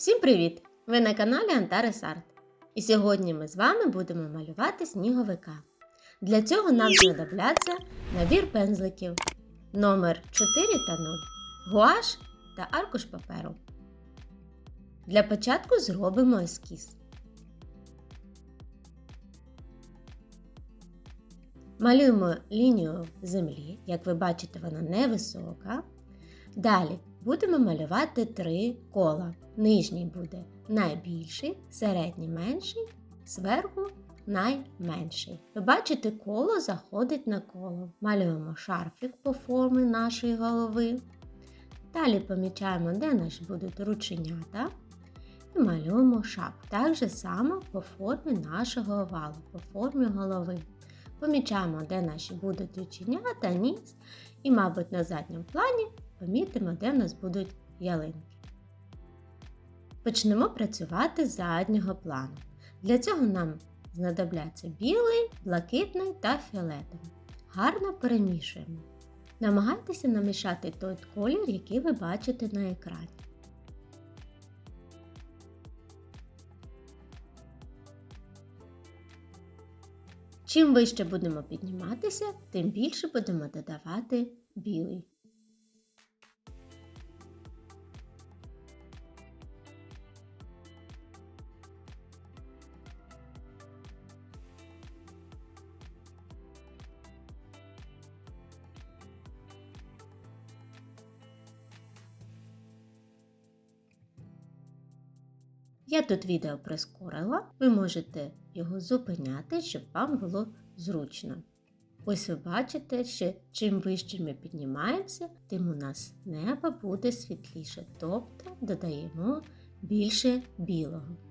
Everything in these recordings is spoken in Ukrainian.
Всім привіт! Ви на каналі Антарес Арт. І сьогодні ми з вами будемо малювати сніговика. Для цього нам знадобляться набір пензликів номер 4 та 0, гуаш та аркуш паперу. Для початку зробимо ескіз. Малюємо лінію землі, як ви бачите, вона невисока. Далі будемо малювати три кола. Нижній буде найбільший, середній менший, зверху найменший. Ви бачите, коло заходить на коло. Малюємо шарфік по формі нашої голови. Далі помічаємо, де наші будуть рученята. І малюємо шапку. Так же само по формі нашого овалу, по формі голови. Помічаємо, де наші будуть рученята, ніс. І, мабуть, на задньому плані помітимо, де в нас будуть ялинки. Почнемо працювати з заднього плану. Для цього нам знадобляться білий, блакитний та фіолетовий. Гарно перемішуємо. Намагайтеся намішати той колір, який ви бачите на екрані. Чим вище будемо підніматися, тим більше будемо додавати білий. Я тут відео прискорила, ви можете його зупиняти, щоб вам було зручно. Ось ви бачите, що чим вище ми піднімаємося, тим у нас небо буде світліше, тобто додаємо більше білого.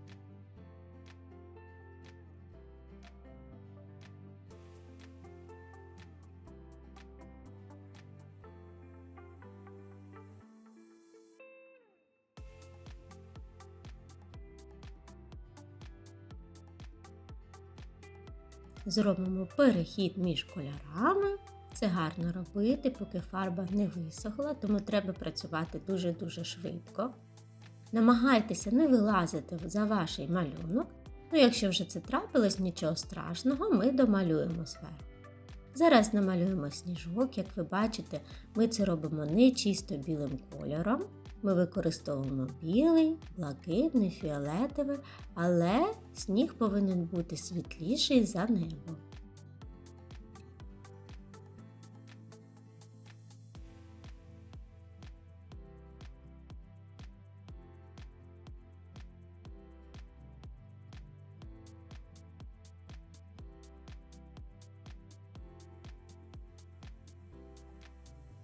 Зробимо перехід між кольорами. Це гарно робити, поки фарба не висохла, тому треба працювати дуже-дуже швидко. Намагайтеся не вилазити за ваш малюнок. Ну, якщо вже це трапилось, нічого страшного, ми домалюємо зверху. Зараз намалюємо сніжок, як ви бачите, ми це робимо не чисто білим кольором. Ми використовуємо білий, блакитний, фіолетовий, але сніг повинен бути світліший за небо.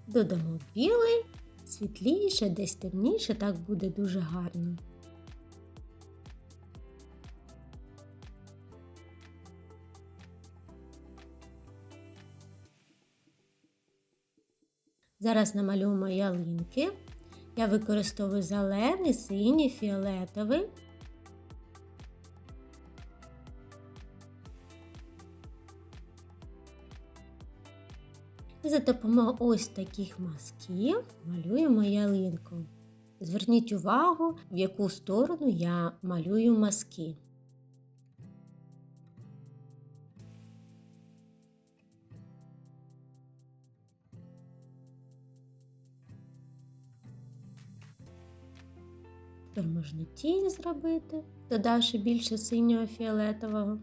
Додамо білий світліше, десь темніше, так буде дуже гарно. Зараз намалюємо ялинки. Я використовую зелений, синій, фіолетовий. І за допомогою ось таких мазків малюємо ялинку. Зверніть увагу, в яку сторону я малюю мазки. Тепер можна тінь зробити, додавши більше синього фіолетового.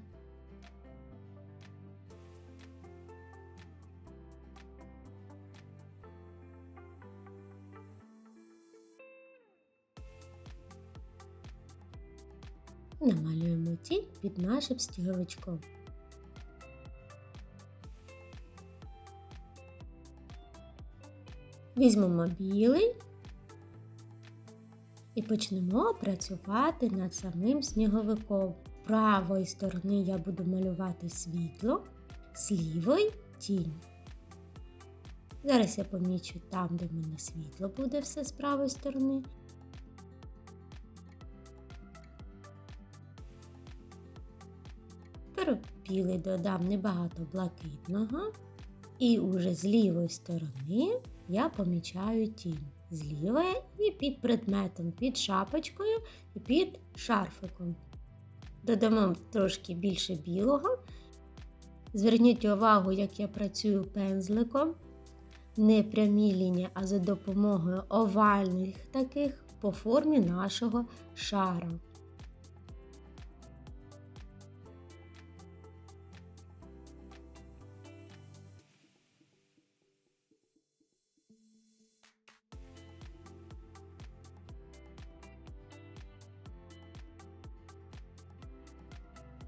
Тінь під нашим стіговичком. Візьмемо білий і почнемо працювати над самим сніговиком. З правої сторони я буду малювати світло, з лівої тінь. Зараз я помічу там, де в мене світло буде все з правої сторони, білий додам небагато блакитного. І уже з лівої сторони я помічаю тінь. зліва і під предметом, під шапочкою і під шарфиком. Додамо трошки більше білого. Зверніть увагу, як я працюю пензликом. Не прямі лінії, а за допомогою овальних таких по формі нашого шара.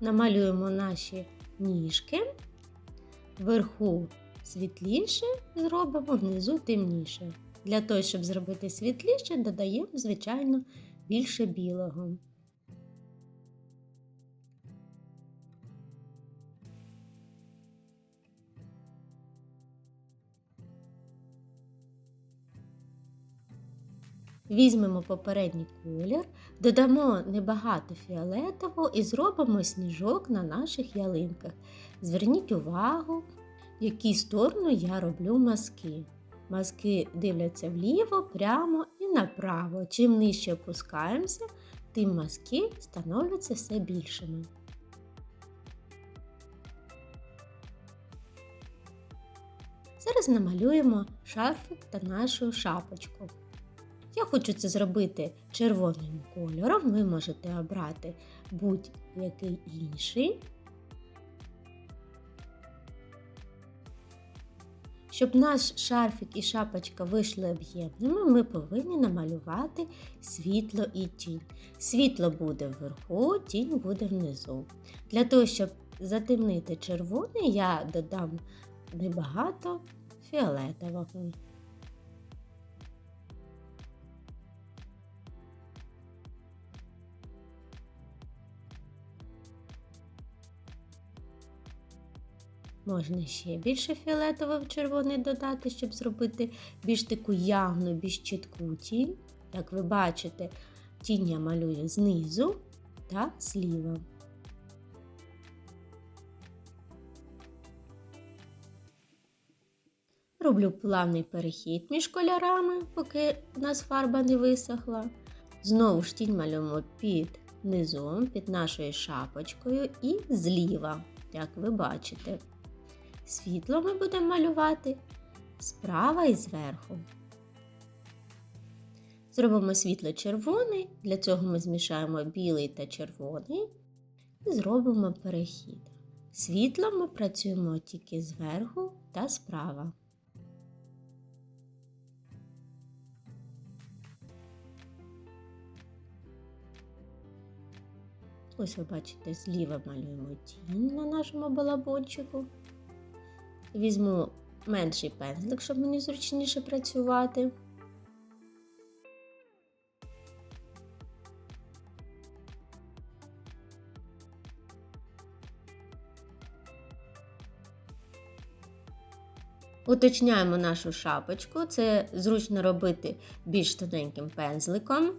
Намалюємо наші ніжки, вверху світліше зробимо, внизу темніше. Для того, щоб зробити світліше, додаємо, звичайно, більше білого. Візьмемо попередній колір, додамо небагато фіолетового і зробимо сніжок на наших ялинках. Зверніть увагу, в якій сторону я роблю мазки. Мазки дивляться вліво, прямо і направо. Чим нижче опускаємося, тим мазки становляться все більшими. Зараз намалюємо шарфик та нашу шапочку. Я хочу це зробити червоним кольором. Ви можете обрати будь-який інший. Щоб наш шарфик і шапочка вийшли об'ємними, ми повинні намалювати світло і тінь. Світло буде вверху, тінь буде внизу. Для того, щоб затемнити червоний, я додам небагато фіолетового. Можна ще більше фіолетового в червоний додати, щоб зробити більш таку явну, більш чітку тінь. Як ви бачите, тінь я малюю знизу та зліва. Роблю плавний перехід між кольорами, поки у нас фарба не висохла. Знову ж тінь малюємо під низом, під нашою шапочкою і зліва, як ви бачите. Світло ми будемо малювати справа і зверху. Зробимо світло червоний, для цього ми змішаємо білий та червоний і зробимо перехід. Світло ми працюємо тільки зверху та справа. Ось ви бачите, зліва малюємо тінь на нашому балабончику. Візьму менший пензлик, щоб мені зручніше працювати. Уточняємо нашу шапочку, це зручно робити більш тоненьким пензликом.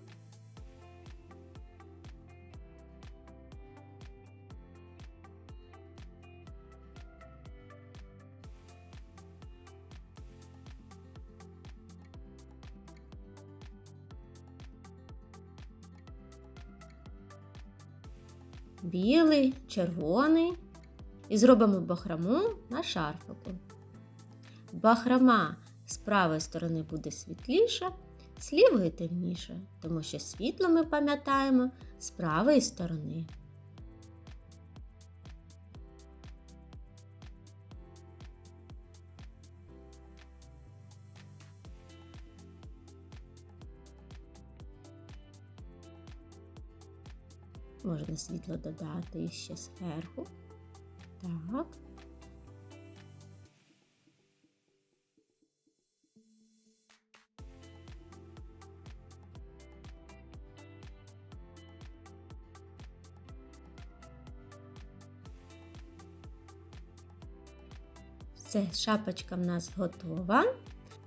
Білий, червоний і зробимо бахрому на шарфику. Бахрама з правої сторони буде світліша, з лівої темніша, тому що світло ми пам'ятаємо з правої сторони. Можна світло додати ще зверху. Так. Все, шапочка в нас готова.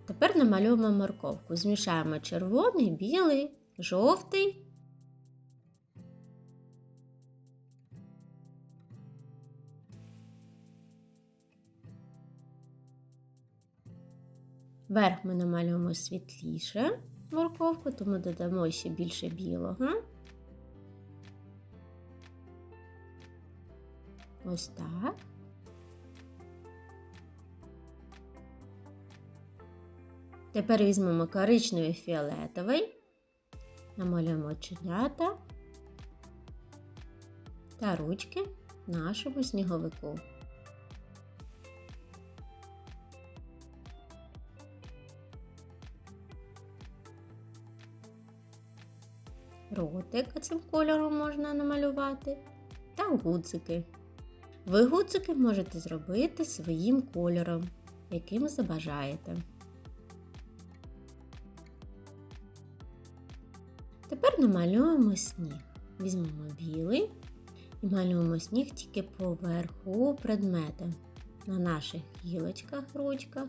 Тепер намалюємо морковку. Змішаємо червоний, білий, жовтий Верх ми намалюємо світліше. морковку, тому додамо ще більше білого. Ось так. Тепер візьмемо коричневий фіолетовий, намалюємо оченята та ручки нашому сніговику. Ротик цим кольором можна намалювати та гудзики. Ви гудзики можете зробити своїм кольором, яким забажаєте. Тепер намалюємо сніг. Візьмемо білий і малюємо сніг тільки поверху предмети на наших гілочках, ручках.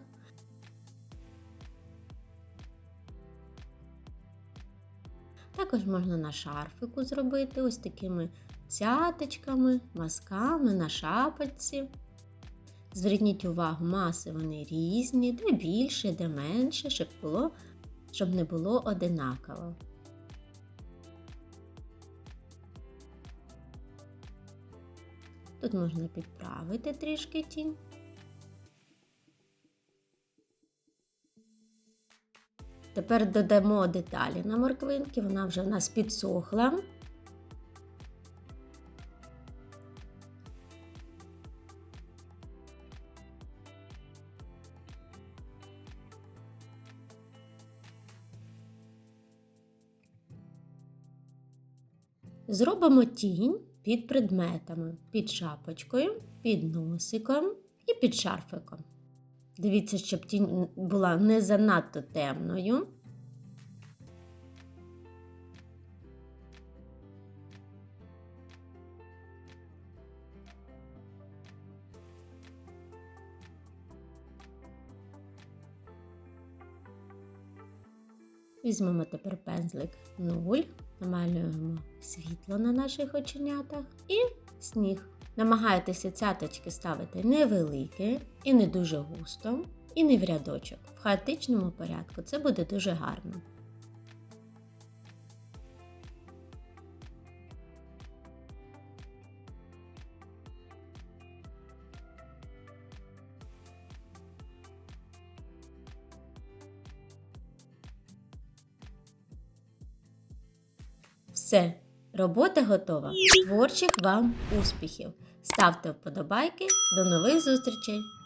Також можна на шарфику зробити ось такими цяточками, мазками на шапочці. Зверніть увагу, маси вони різні, де більше, де менше, щоб, було, щоб не було одинаково. Тут можна підправити трішки тінь. Тепер додамо деталі на морквинки, вона вже в нас підсохла. Зробимо тінь під предметами, під шапочкою, під носиком і під шарфиком. Дивіться, щоб тінь була не занадто темною. Візьмемо тепер пензлик 0, намалюємо світло на наших оченятах і сніг. Намагайтеся цяточки ставити невеликі і не дуже густо, і не в рядочок. В хаотичному порядку це буде дуже гарно. Все, робота готова. Творчих вам успіхів! Ставте вподобайки. До нових зустрічей!